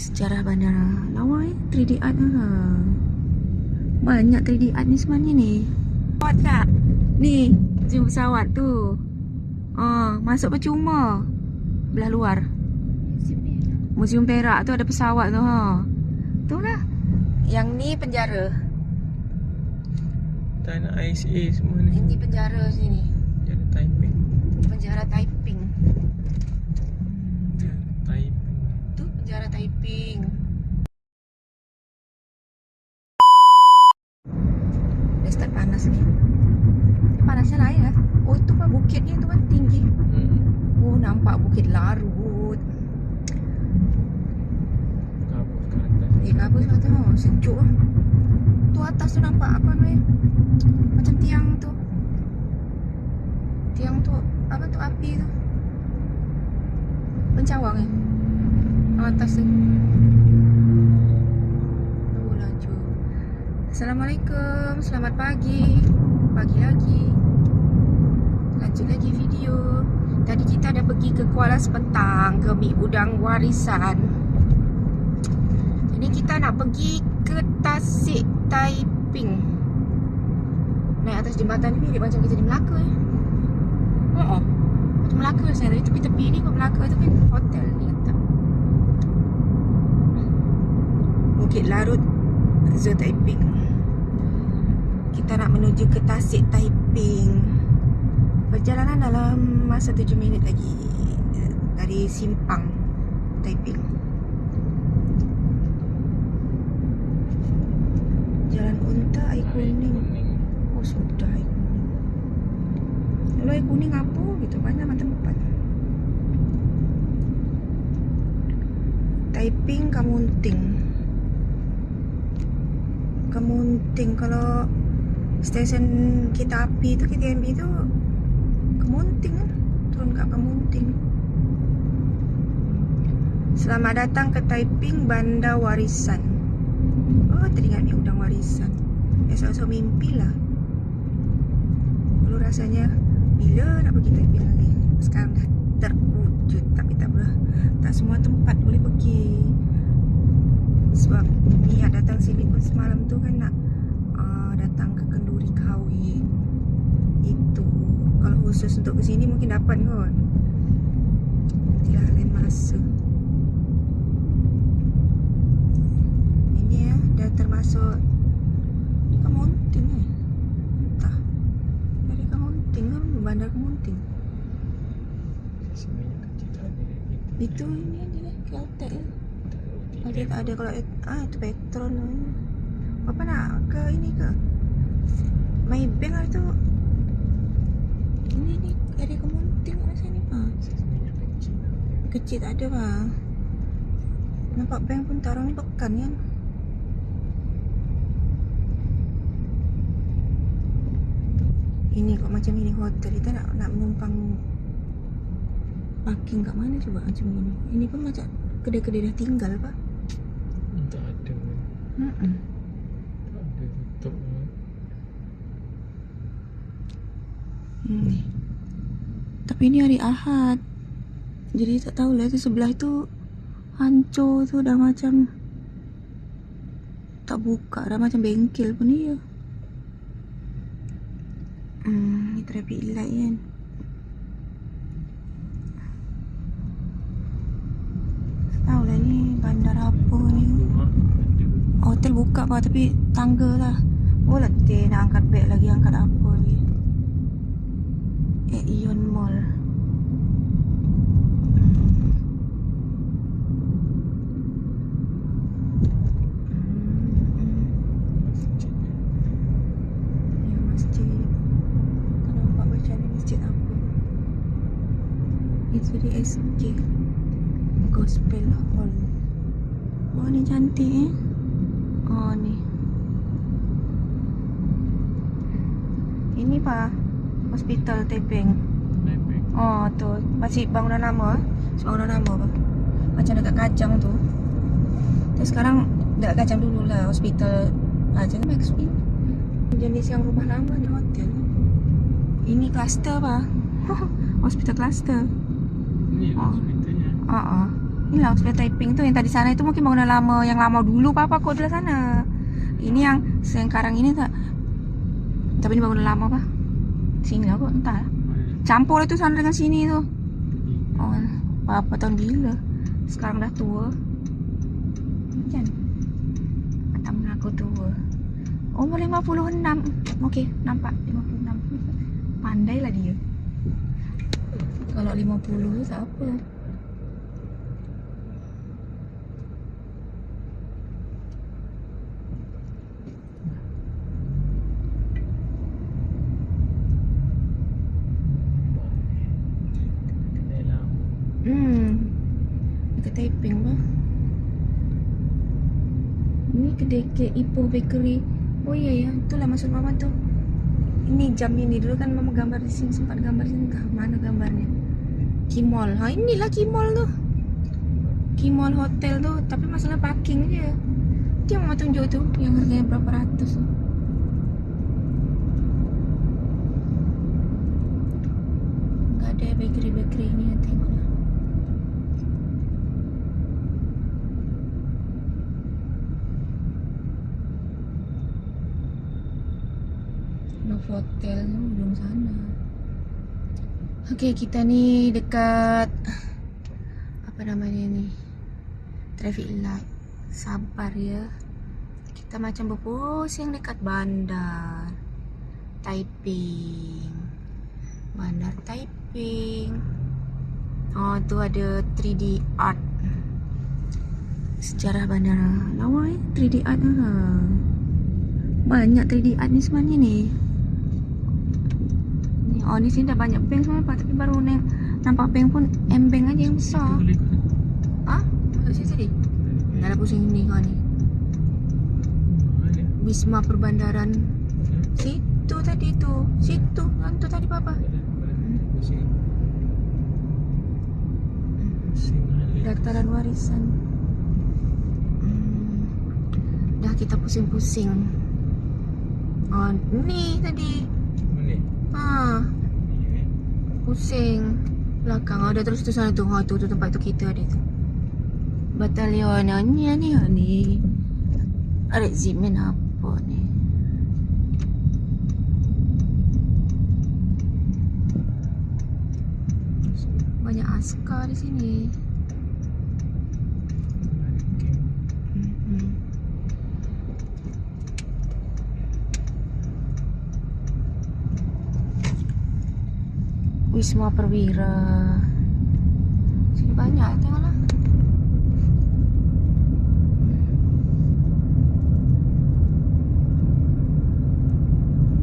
Sejarah bandara. Lawa eh 3D art ha. Banyak 3D art ni sebenarnya ni. Pesawat tak? Ni, zoom pesawat tu. Ah, masuk percuma. Belah luar. Museum Perak tu ada pesawat tu ha. Tu lah. Yang ni penjara. Tanah ISA semua ni Ini penjara sini. Jalan Taiping Penjara Taiping. Jalan Taiping Tu penjara Taiping. Dah start panas ni. Panasnya lain lah. Oh itu mah bukitnya tu kan tinggi. hmm. Oh nampak bukit larut. Atas Eh kabut kata oh, sejuk lah. Tu atas tu nampak apa ni? Macam tiang tu. Tiang tu apa tu api tu? Pencawang eh? Oh, atas tu. Oh laju. Assalamualaikum. Selamat pagi. Pagi lagi. Lanjut lagi video. Tadi kita dah pergi ke Kuala Sepetang ke Mi Udang Warisan. Ini kita nak pergi ke Tasik Taiping. Naik atas jembatan ni mirip macam kita di Melaka eh. Oh, oh. Macam Melaka saya tadi tepi-tepi ni kau Melaka tu kan hotel ni letak. Bukit Larut Zoo Taiping. Kita nak menuju ke Tasik Taiping. Perjalanan dalam masa 7 minit lagi eh, dari Simpang Taiping. Jalan Unta air kuning. Oh sudah air kuning. Kalau air kuning apa gitu banyak macam tempat. Taiping Kamunting. Kamunting kalau stesen kereta api tu KTMB tu Kemunting kan? Turun kat Kemunting Selamat datang ke Taiping Bandar Warisan. Oh teringat ni udang warisan. Esok-esok mimpi lah. Dulu rasanya Bila nak pergi Taiping lagi? Sekarang dah terwujud Tapi tak apa Tak semua tempat boleh pergi Sebab niat datang sini pun semalam tu kan nak uh, Datang ke kenduri kahwin. Itu. Kalau khusus untuk ke sini mungkin dapat kot. Nantilah lain masa. Ini ya dah termasuk Ni Kemunting eh? Entah. Dari Kemunting kan Bandar Kemunting Itu ini aja lah Caltech ni Dia tak ada kalau ah itu Petron ni. Apa nak ke ini ke? Maybank lah tu. Ini ni ada kemunting kat sini ah. Sebenarnya kecil lah tak ada bah. Nampak bank pun taruh ni pekan kan. Ini kok macam ini hotel kita nak nak menumpang parking kat mana coba macam ini. Ini pun macam kedai-kedai dah tinggal pak. Tak ada tutup Hmm. Tapi ni hari Ahad. Jadi tak tahulah tu sebelah tu hancur tu dah macam tak buka dah macam bengkel pun ni ya. Hmm, ni traffic light kan. Tak tahulah ni bandar apa ni. Hotel buka pak tapi tangga lah. Oh letih nak angkat beg lagi angkat apa lagi. Eh Ion Mall. masjid Ya ni apa? Gospel Hall. Oh ni cantik eh. Oh ni. Ini pa hospital Tepeng. Taiping Oh tu masih bangunan lama eh. Bangunan lama apa? Macam dekat Kajang tu. Terus sekarang dekat Kajang dulu lah hospital Kajang Max Win. Jenis yang rumah lama ni hotel. Ini kluster apa? hospital kluster. Ni Oh. hospitalnya Ah ah. Inilah hospital Taiping tu yang tadi sana itu mungkin bangunan lama yang lama dulu papa kau adalah sana. Ini yang sekarang ini tak. Tapi ini bangunan lama apa? Sini lah kok entah. Campur lah tu sana dengan sini tu. Oh, papa tahun bila? Sekarang dah tua. Kan? Tak mengaku tua. Umur 56. Okey, nampak 56. Pandailah dia. Kalau 50 tu tak apa. Dalam Hmm. Dekat Taiping bah. Ini kedai ke Ipoh Bakery. Oh iya ya, itulah maksud mama tu. Ini jam ini dulu kan mama gambar di sini sempat gambar di sini kah? Mana gambarnya? Kimol. Ha inilah Kimol tu. Kimol hotel tu, tapi masalah parking je. Dia mama tunjuk tu yang harganya berapa ratus tu. Enggak ada bakery-bakery ni yang tengok lah. Novotel tu belum sana. Okey, kita ni dekat apa namanya ni? Traffic light. Sabar ya. Kita macam berpusing dekat bandar. Taiping. Bandar Taiping. Oh, tu ada 3D art. Sejarah bandara. Lawa eh 3D art ha. Banyak 3D art ni sebenarnya ni. Oh ni sini dah banyak bank sebenarnya Pak. tapi baru ni nampak bank pun M bank aja yang besar. Ha? Masuk sini tadi. Dah dah pusing ni kau ni. Ada Wisma Perbandaran situ tadi tu. Situ. Yang tu tadi papa. Pusing Pusing Daftaran warisan. Hmm. Dah kita pusing-pusing. Oh, ni tadi. Ha, eh pusing. Belakang. Dah terus tu sana tu. Ha, tu, tu tempat tu kita ada tu. Batalion ni ni ni. Regimen apa ni? Banyak askar di sini. Ada camp Mm-mm. Wisma Perwira. Sini banyak tengoklah.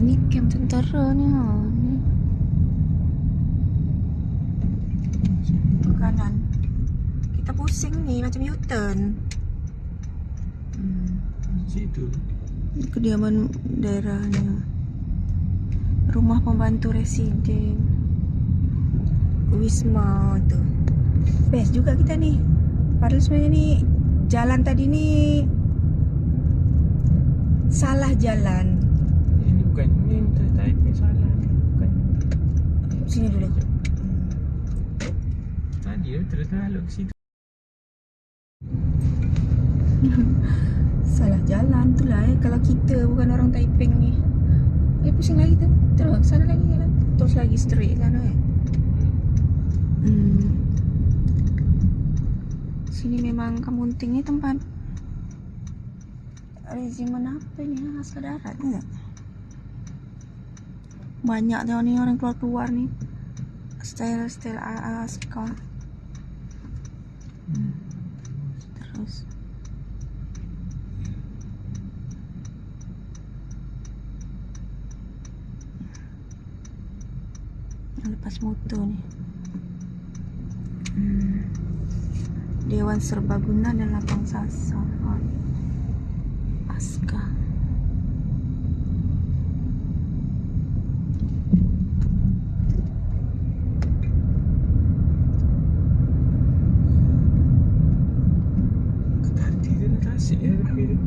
Ni camp tentera ni ha. Ni tu kanan. Kita pusing ni macam U-turn. Hmm. Situ kediaman daerahnya rumah pembantu residen wisma tu. Best juga kita ni. Padahal sebenarnya ni jalan tadi ni salah jalan. Ini bukan Ini tak salah Bukan. Sini dulu. Tadi tu terus taluk ke situ. Salah jalan tu lah eh. Kalau kita bukan orang Taiping ni. Eh pusing lagi tu. Terus sana lagi jalan terus lagi straight sana eh Hmm. Sini memang Kamunting ni tempat regimen apa ni? Asal darat ni? Banyak tengok ni orang keluar-keluar ni. Style-style askar. Hmm. Terus. Lepas motor ni. Dewan Serbaguna dan Lapang Sasa. Aska. Tadi tu nak kasih ya Tapi tu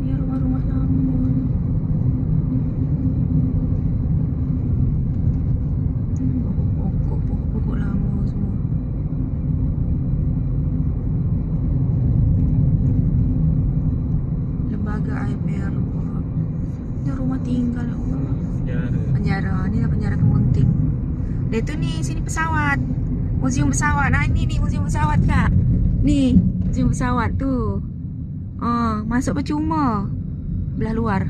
Ni rumah-rumah lama. Dia tu ni sini pesawat. Museum pesawat. Nah ni ni museum pesawat kak. Ni museum pesawat tu. Ah, masuk percuma. Belah luar.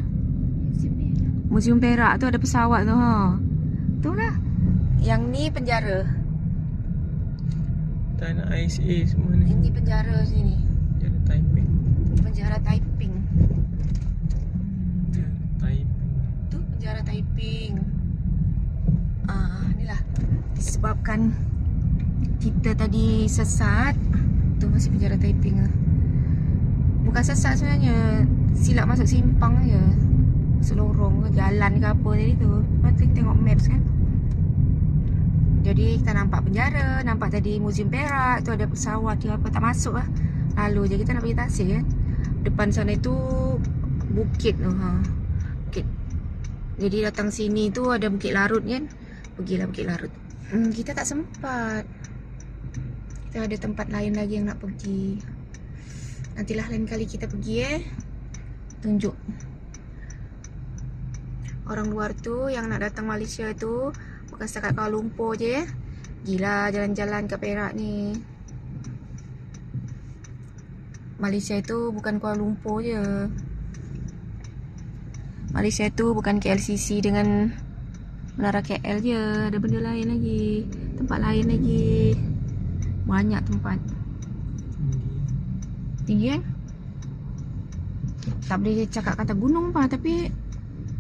Museum Perak tu ada pesawat tu ha. Tu lah. Yang ni penjara. Tak nak ISA semua ni. Ini penjara sini. Jadi typing. Penjara Taiping. Typing. Tu penjara Taiping. Disebabkan kita tadi sesat. Tu masih penjara Taiping lah. Bukan sesat sebenarnya. Silap masuk simpang je. Masuk lorong ke jalan ke apa tadi tu. Lepas tu tengok maps kan. Jadi kita nampak penjara, nampak tadi Museum Perak, tu ada pesawat ke apa tak masuk lah. Lalu je kita nak pergi tasik kan. Depan sana itu bukit tu ha. Bukit. Jadi datang sini tu ada Bukit Larut kan. Pergilah Bukit Larut. Hmm, kita tak sempat. Kita ada tempat lain lagi yang nak pergi. Nantilah lain kali kita pergi eh. Tunjuk. Orang luar tu yang nak datang Malaysia tu bukan setakat Kuala Lumpur je eh. Gila jalan-jalan ke Perak ni. Malaysia itu bukan Kuala Lumpur je. Malaysia tu bukan KLCC dengan Menara KL je. Ada benda lain lagi. Tempat lain lagi. Banyak tempat. Tinggi kan? Tak boleh cakap kata gunung pa tapi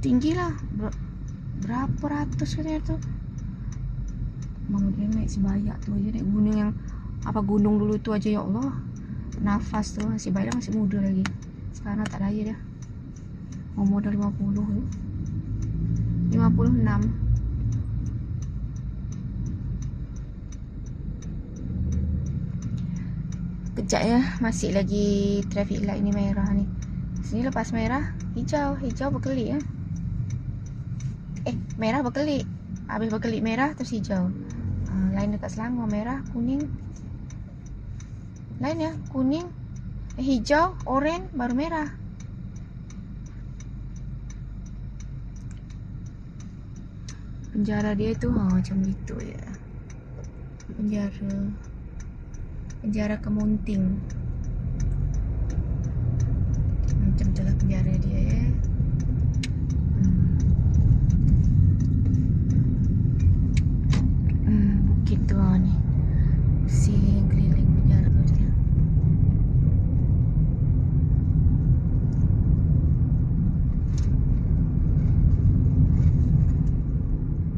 tinggi lah. Ber- berapa ratus katanya tu? Bang dia naik sebayak tu aja naik gunung yang apa gunung dulu tu aja ya Allah. Nafas tu masih baik lah masih muda lagi. Sekarang tak laya dah. Umur dah 50 tu. 56. Kejap ya, masih lagi traffic light ni merah ni. Sini lepas merah, hijau, hijau berkelip ya. Eh, merah berkelip. Habis berkelip merah terus hijau. Uh, lain dekat Selangor merah, kuning. Lain ya, kuning, hijau, oren, baru merah. Penjara dia tu ha, macam gitu ya. Penjara Penjara Kemunting. Macam tu lah penjara dia ya. Hmm. Hmm, bukit tu ha, ni. Pusing keliling penjara tu dia.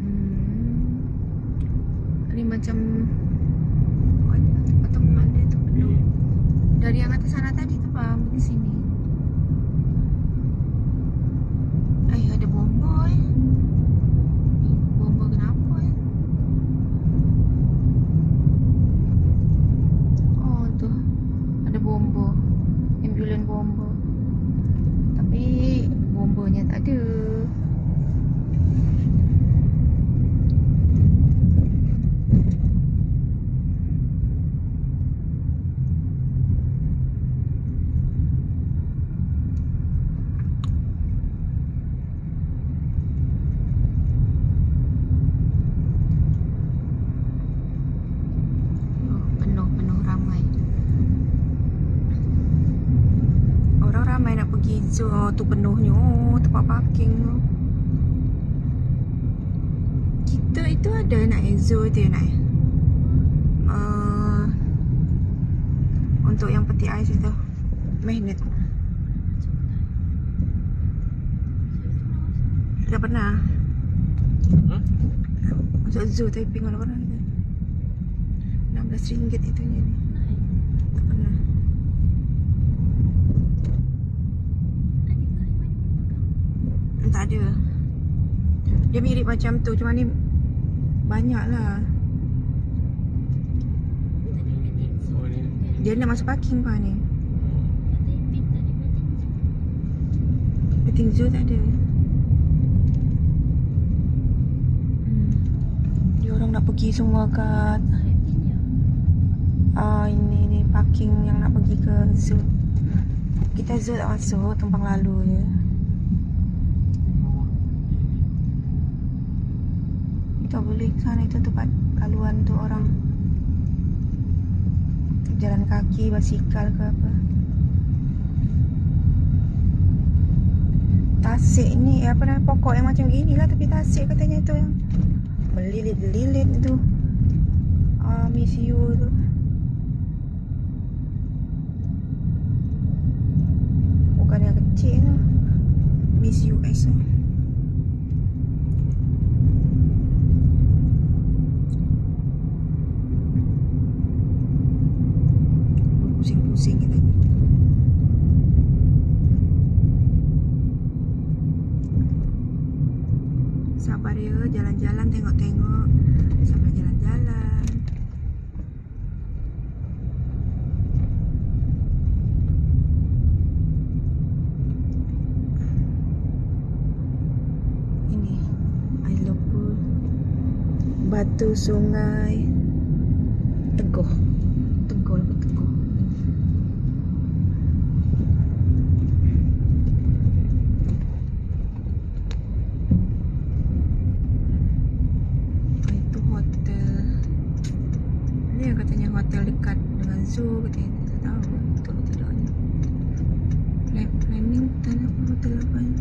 Hmm. Ni macam oh, ada tempat-tempat dia tu penuh. Dari yang atas sana tadi tu bang pergi sini. Ay, ada bomba eh. Eh, Bomba kenapa eh? Oh tu ada bomba. Ambulan bomba. Tapi bombanya tak ada. Oh, penuh penuh ramai. Orang ramai oh, tu penuhnya. Oh, tempat parking tu. Kita itu ada nak eh, zoo tu nak eh. Uh, untuk yang peti ais itu. Magnet. Dah pernah. Huh? Masuk zoo mana pernah kita. RM16 itunya ni. Tak pernah. Tak ada. Dia mirip macam tu cuma ni banyak lah. Dia nak masuk parking pa ni. Petting zoo tak ada. Hmm. Dia orang nak pergi semua kat ah ini ni parking yang nak pergi ke zoo. Kita zoo tak masuk, tumpang lalu je. Tak boleh ke sana itu tempat laluan tu orang jalan kaki, basikal ke apa. Tasik ni apa nama pokok yang macam gini lah tapi tasik katanya tu yang melilit-lilit tu. Ah, miss you tu. Bukan yang kecil tu. Miss US tu. Kita ni. Sabar ya, jalan-jalan tengok-tengok. Sambil jalan-jalan. Ini I love pool. Batu sungai. Teguh. Teguh apa teguh. Oh, itu hotel. Ini yang katanya hotel dekat dengan zoo katanya. Tak tahu lah betul atau tidak ni. Flam- Flemington apa hotel apa ni?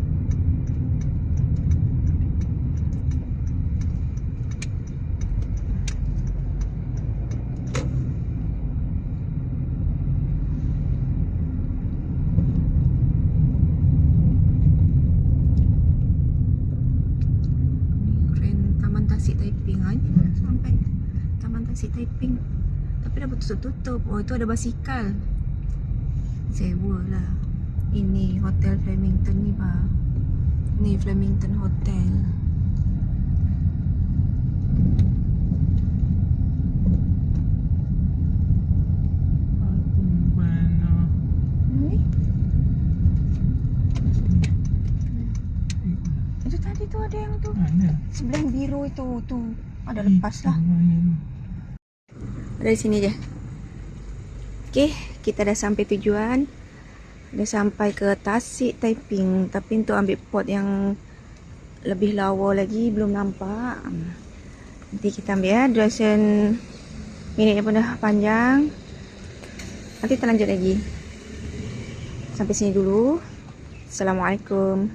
Keren Taman Tasik Taiping ah, Ini dah sampai Tasik Taiping Tapi dah tutup-tutup Oh itu ada basikal. Sewa lah. Ini Hotel Flemington ni bah Ni Flemington Hotel. Itu tadi tu ada yang tu. Mana? Sebelah biru itu tu. Ada lepas lah. mana? Dari sini je. Okey, kita dah sampai tujuan. Dah sampai ke Tasik Taiping. Tapi untuk ambil port yang lebih lawa lagi belum nampak. Nanti kita ambil ya. Duration minitnya pun dah panjang. Nanti kita lanjut lagi. Sampai sini dulu. Assalamualaikum.